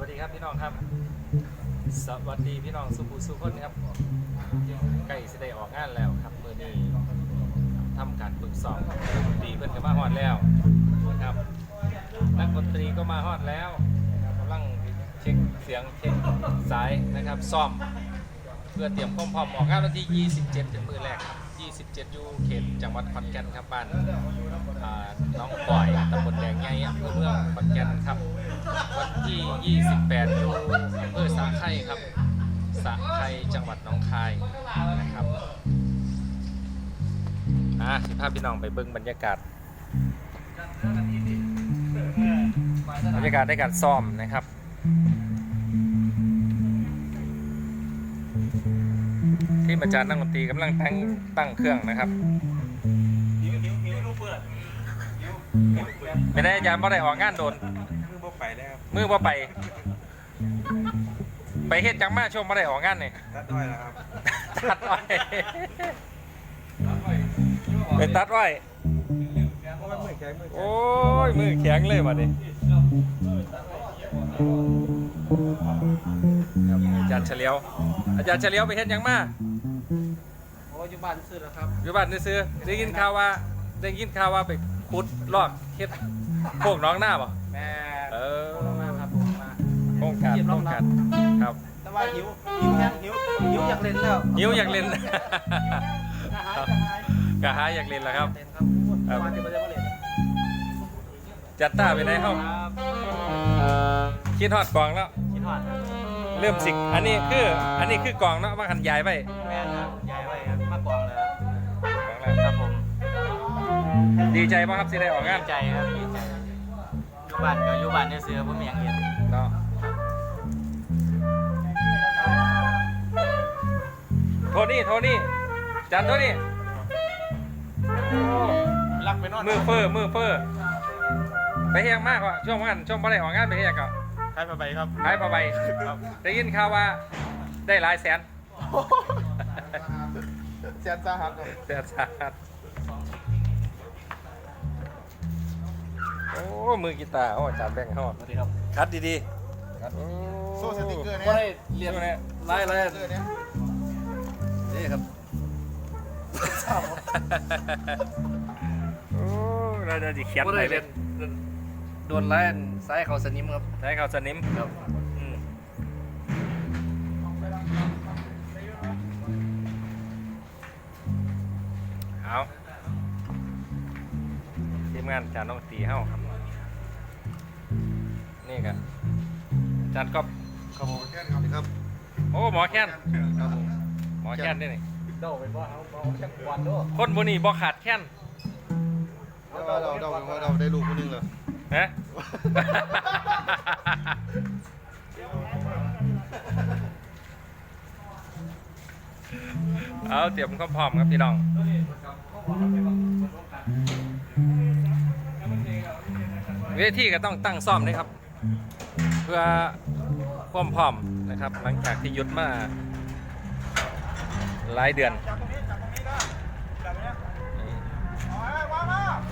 วัสดีครับพี่น้องครับ สวัสดีพี่น้องสุภูสุคนครับใกล้สิได้ออกงานแล้วครับมือนี้ทำการฝึกซ้อมดีเพื่อนก็มาฮอดแล้วนะครับนักดนตรีก็มาฮอดแล้วนะครับกำลังเช็คเสียงเช็คสายนะครับซ้อม เพื่อเตรียมความพร้อมออกงานวันที่ 27 ถึงมือแรกครับ 27อยู่เขตจังหวัดขอนแก่นครับบ้านอ่าน้องปล่อยตำบลแดงใหญ่อำเภอเมืองขอนแก่นครับ วันที่ 28 อยู่อำเภอสาไข่ครับสาไข่จังหวัดหนองคายนะครับอะสิพาพพี่น้องไปเบิ่งบรรยากาศ บรรยากาศในการซ้อมนะครับ ที่อาจารย์นักดนตรีกำลังตั้งตั้งเครื่องนะครับหิวหิวหิวลูกเปิดหิวไม่ได้อาจารย์บ่ได้ออกงานโดนคือบ่ไปแล้วมือบ่ไป ไปเฮ็ดจังมาช่วงบ่ได้ออกงานนี่ตัดด้อยแล้วครับตัดอ้อยไปตัดอ้อยโอ้ยมือแข็งมือแข็งโอ้ยมือแข็งเลยบัดนี้ครับอาจารย์เฉลียว อาจารย์เฉลียวไปเฮ็ดหยังมาโอ้ยอยู่บ้านซื้อแล้วครับอยู่บ้านซื้อๆได้ยินข่าวว่าได้ยินข่าวว่าไปขุดลอกเฮ็ดโป่งน้องหน้าบ่ แม่เออลงมาครับลงมาโครงการเก็บโครรอบงๆการครับแต่ว่าหิวหิวแห้งหิวหิวอยากเล่นแล้วหิวอยากเล่น กระหายกระหายกะหาอยากเล่นแล้วครับ เล่นครับพูดครับวันนี้ไม่ได้มาเล่นจัดต้าไปไหนเฮาครับคิดฮอดกองแล้ว คิดฮอดครับเริ่มสิกอันนี้คืออันนี้คือกองเนาะว่าหันยายไปแม่ครับใหญ่ไว้ครับ ดีใจป่ะครับสิได้ออกงานดีใจครับดีใจอยู่บ้านก็อยู่บ้านเนี่ยซื้อผมอยากเห็นเนาะโทนี่โทนี่จันโทนี่โอ้รักไปนอนมือเฟอร์มือเฟอร์ไปเฮียงมากกว่าช่วงวันช่วงบ่ได้ออกงานไปเฮียงก็ใครมาไปครับขายผ้าใบได้ยินข่าวว่าได้หลายแสน เสียนสาหัสแสนสาหัส โอ้มือกีตาร์โอ้อาจารย์แบงค์เขาสวัสดีครับคัดดีๆคัดโซ่สติ๊กเกอร์ก็เนี่ยได้เรียนเนี่ยไล่ไล่สติ๊กเกอร์เนี่ยนี่ครับโอ้เราจะเขียนก็ไปได้เลเรียยนโดนไล่ซ้ายเขาสนิมครับใช้เขาสนิมครับอืมเอาทีมงานอาจารย์น้องตีเฮ้าครับ นี่กันอาจารย์ก็ครับผมแค่ครับครับโอ้หมอแค้นครับผมหมอแค้นด้วยนี่เดาเป็นว่าเขาเขาแค่ควันด้วยคนบุนี่บ่ขาดแค้นเราเราเราเราเราได้ลูกคนนึงเหรอนะเอาเตรียมความพร้อมครับพี่น้องเวทีก็ต้องตั้งซ่อมนะครับเพื่อความพร้อมนะครับ หลังจากที่ยุดมาหลายเดือน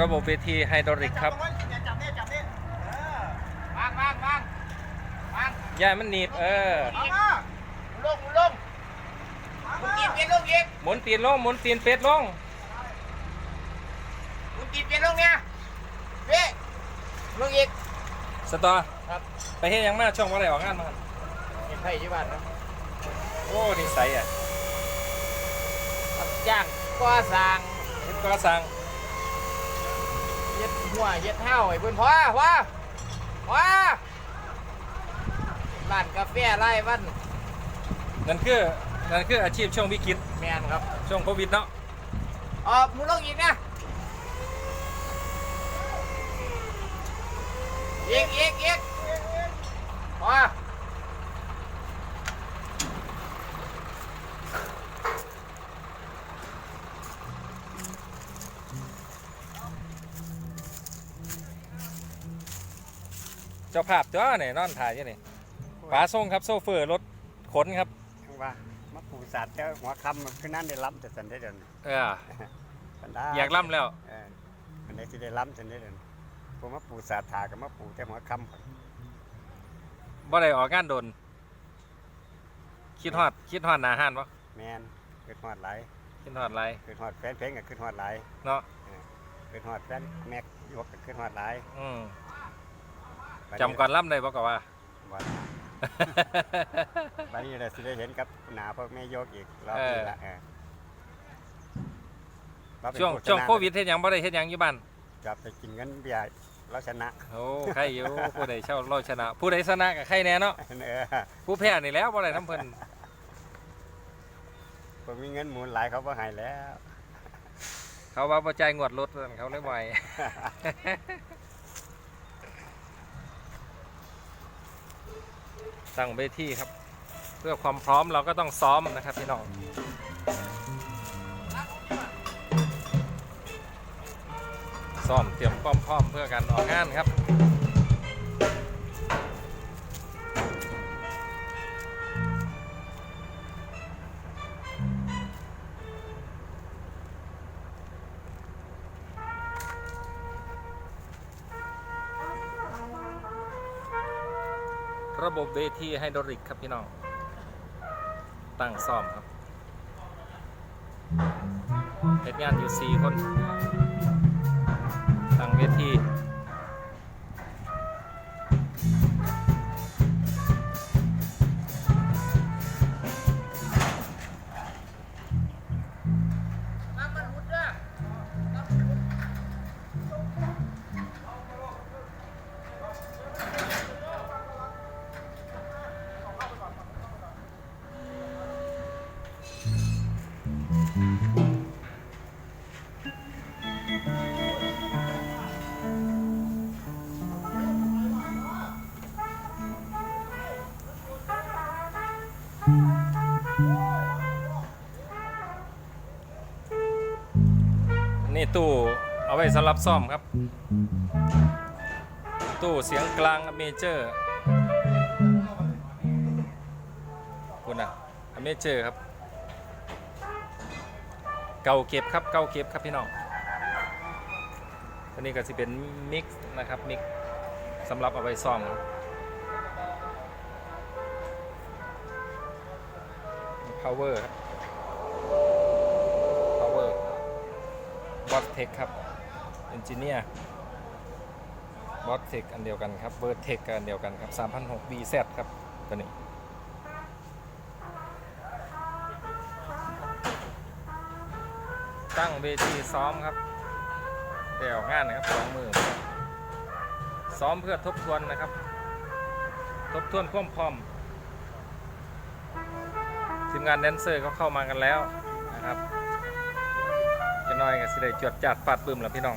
ระบบเวทีไฮดรอลิกครับย่ามันหนีบ เออลงลงหมึงกินเปลี่ยนลงอีกหมุนตีนลงหมุนตีนเป็ดลงหมึงกินเปลี่ยนลงเนี่ยเว้ลงอีก สตอครับไปเฮ็ดหยังมาช่วงว่าไรออกงานมาครับเห็นไผ่ที่บ้านครับโอ้นิสัยอะรับจ้างก่อสร้างเฮ็ดก็สั่งเย็ดหัวเย็ดเท้าไอ้เพื่อนพ่อพ่อพ่อร้านกาแฟไร่บ้านนั่นคือนั่นคืออาชีพช่วงวิกฤตแมนครับช่วงโควิดเนาะออกมึงลงอีกนะ อีกอีกอีกพอเจ้าภาพจ้าเนี่ยนอนถ่ายอยู่นี่ป๋าส่งครับโซเฟอร์รถขนครับ ว่ามาปูสัตว์เจ้าหัวคำมันคือนั่นได้ล้ำแต่สันได้เดินเออสันได้อยากล่ำแล้ว เออมันได้ที่ได้ล้ำสันได้เดิน ผมมาปูสัตว์ถากับมาปูแต่หัวคำก่อนบ่ได้ออกงานโดน คิดฮอด คิดฮอดหนาห้านปะแมนขึ้นฮอดหลายคิดฮอดไรขึ้นฮอดแฟนเพลงก็ขึ้นฮอดหลายเนาะขึ้นฮอดแฟนแม็กยกก็ขึ้นฮอดหลายอืมบัดจำก่อนล่ำได้ปะก็ว่า วันบัดนี้เราสิได้เห็นกับหนาพวกแม่ยกอีกรอบนี้ละเออเราเป็นช่วงผู้ชนะช่วงโควิดเฮ็ดหยังบ่ได้เฮ็ดหยังอยู่บ้านจับไปกินเงินเบียร์ เราชนะโอ้ใครอยู่ผู้ใดเช่าเราชนะ ผู้ใดชนะกับใครแน่เนาะเออผู้แพ้นี่แหล้วบ่ได้น้ำเพิ่นผมมีเงินหมุนหลายเขาบ่ให้แล้ว เขาว่าบ่จ่ายงวดรถเพิ่นเขาเลยบ่ให้ตั้งเวทีครับ เพื่อความพร้อมเราก็ต้องซ้อมนะครับพี่น้อง ซ้อมเตรียมความพร้อมเพื่อการออกงานครับระบบเวทีไฮดรอลิกครับพี่น้อง ตั้งซ่อมครับเหตุงานอยู่ 4 คน ทางเวที นี่ตู้เอาไว้สำหรับซ่อมครับ ตู้เสียงกลางเมเจอร์คุณนะเมเจอร์ครับ เก่าเก็บครับเก่าเก็บครับพี่น้องตัวนี้ก็จะเป็นมิกซ์นะครับมิกซ์สำหรับเอาไว้ซ่อมครับ power ครับ บอสเทคครับ engineer บอสเทคอันเดียวกันครับเบอร์เทคอันเดียวกันครับ3,006 BZ ครับ ตัวนี้ตั้งเวทีซ้อมครับเดี๋ยวงานนะครับสองมือซ้อมเพื่อทบทวนนะครับ ทบทวนความพร้อมทีมงานแดนเซอร์เขาเข้ามากันแล้ว น้อยก็สิได้จวดจัดปัดปื้มแล้วพี่น้อง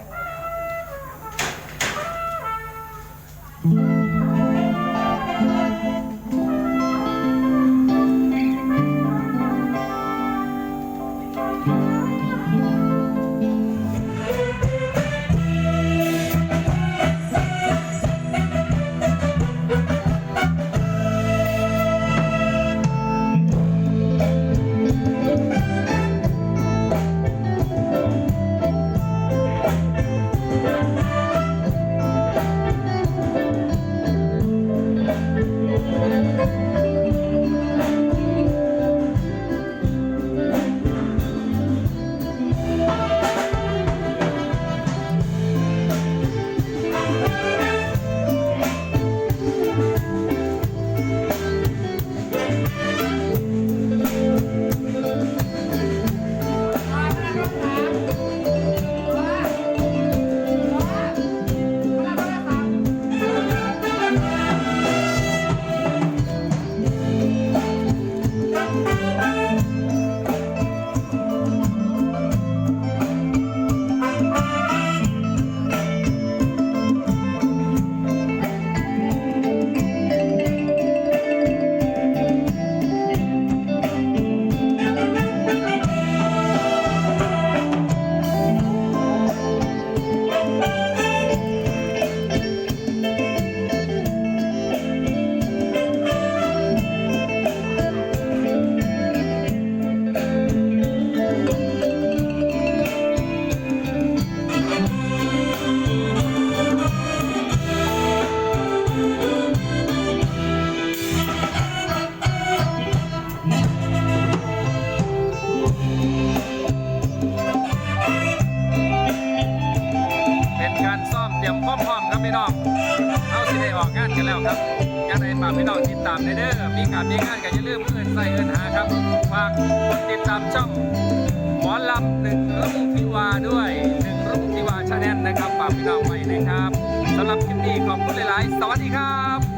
งานกันแล้วครับงานไอ้ฝากพี่น้องติดตามในเด้อมีการมีงานกันอย่าลืมเพื่อนใส่เอินหาครับฝากติดตามช่องหมอลำหนึ่งระบุทิวาด้วยหนึ่งระบุทิวาชาแนลนะครับฝากพี่น้องไว้นะครับสำหรับคลิปนี้ขอบคุณหลาย ๆ สวัสดีครับ